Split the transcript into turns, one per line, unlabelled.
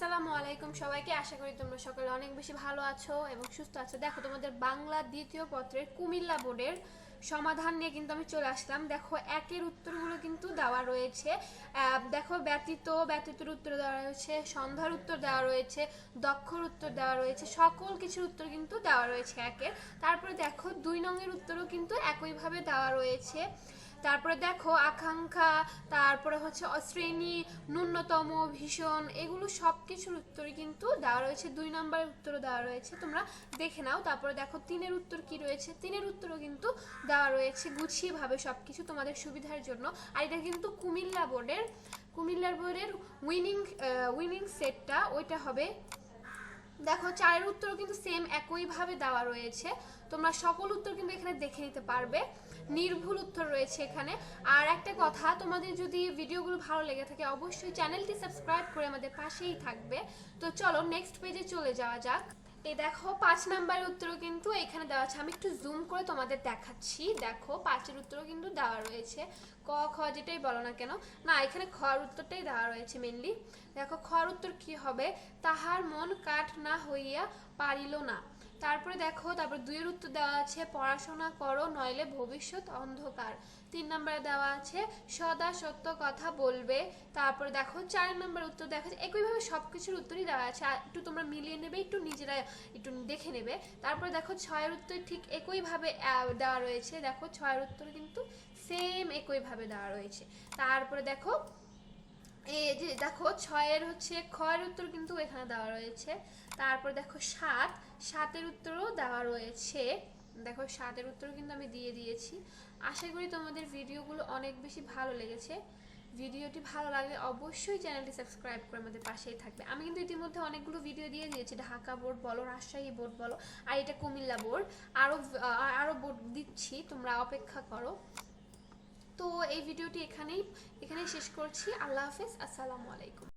আসসালামু আলাইকুম সবাইকে। আশা করি তোমরা সকলে অনেক বেশি ভালো আছো এবং সুস্থ আছো। দেখো, তোমাদের বাংলা দ্বিতীয় পত্রের কুমিল্লা বোর্ডের সমাধান নিয়ে কিন্তু আমি চলে আসলাম। দেখো, একের উত্তরগুলো কিন্তু দেওয়া রয়েছে। দেখো, ব্যতীত, ব্যতীতর উত্তর দেওয়া রয়েছে, সন্ধ্যার উত্তর দেওয়া রয়েছে, দক্ষর উত্তর দেওয়া রয়েছে, সকল কিছুর উত্তর কিন্তু দেওয়া রয়েছে একের। তারপরে দেখো, দুই নংয়ের উত্তরও কিন্তু একইভাবে দেওয়া রয়েছে। তারপরে দেখো আকাঙ্ক্ষা, তারপরে হচ্ছে শ্রেণি ন্যূনতম, ভীষণ, এগুলো সব কিছুর উত্তরই কিন্তু দেওয়া রয়েছে। দুই নম্বরের উত্তরও দেওয়া রয়েছে, তোমরা দেখে নাও। তারপরে দেখো তিনের উত্তর কি রয়েছে? তিনের উত্তরও কিন্তু দেওয়া রয়েছে গুছিয়ে ভাবে সব কিছু তোমাদের সুবিধার জন্য। আর এটা কিন্তু কুমিল্লা বোর্ডের, কুমিল্লার বোর্ডের উইনিং উইনিং সেটটা ওইটা হবে দেখো চারের উত্তর কিন্তু সেম একইভাবে দেওয়া রয়েছে। তোমরা সকল উত্তর কিন্তু এখানে দেখে নিতে পারবে। নির্ভুল উত্তর রয়েছে এখানে। আর একটা কথা, তোমাদের যদি ভিডিওগুলো ভালো লেগে থাকে, অবশ্যই চ্যানেলটি সাবস্ক্রাইব করে আমাদের পাশেই থাকবে। তো চলো নেক্সট পেজে চলে যাওয়া যাক। এই দেখো, পাঁচ নাম্বারের উত্তরও কিন্তু এখানে দেওয়া আছে। আমি একটু জুম করে তোমাদের দেখাচ্ছি। দেখো, পাঁচের উত্তরও কিন্তু দেওয়া রয়েছে। ক, খ যেটাই বলো না কেন। না, এখানে খর উত্তরটাই দেওয়া রয়েছে মেনলি দেখো, খর উত্তর কি হবে? তাহার মন কাঠ না হইয়া পারিল না। তারপরে দেখো, তারপর দুইয়ের উত্তর দেওয়া আছে, পড়াশোনা করো, নইলে ভবিষ্যৎ অন্ধকার। তিন নম্বরে দেওয়া আছে, সদা সত্য কথা বলবে। তারপরে দেখো চার নম্বর উত্তর দেখা যাচ্ছে, একইভাবে সব কিছুর উত্তরই দেওয়া আছে। একটু তোমরা মিলিয়ে নেবে, একটু নিজেরা একটু দেখে নেবে। তারপরে দেখো, ছয়ের উত্তর ঠিক একইভাবে দেওয়া রয়েছে। দেখো, ছয়ের উত্তর কিন্তু সেম একইভাবে দেওয়া রয়েছে। তারপরে দেখো এই যে দেখো ছয়ের হচ্ছে খয়ের উত্তর কিন্তু এখানে দেওয়া রয়েছে। তারপর দেখো সাত, সাতের উত্তরও দেওয়া রয়েছে। দেখো সাতের উত্তর কিন্তু আমি দিয়ে দিয়েছি। আশা করি তোমাদের ভিডিওগুলো অনেক বেশি ভালো লেগেছে। ভিডিওটি ভালো লাগলে অবশ্যই চ্যানেলটি সাবস্ক্রাইব করে আমাদের পাশেই থাকবে। আমি কিন্তু ইতিমধ্যে অনেকগুলো ভিডিও দিয়ে দিয়েছি। ঢাকা বোর্ড বলো, রাজশাহী বোর্ড বলো, আর এটা কুমিল্লা বোর্ড। আরও আরও বোর্ড দিচ্ছি, তোমরা অপেক্ষা করো। তো এই ভিডিওটি এখানেই এখানেই শেষ করছি। আল্লাহ হাফেজ। আসসালামু আলাইকুম।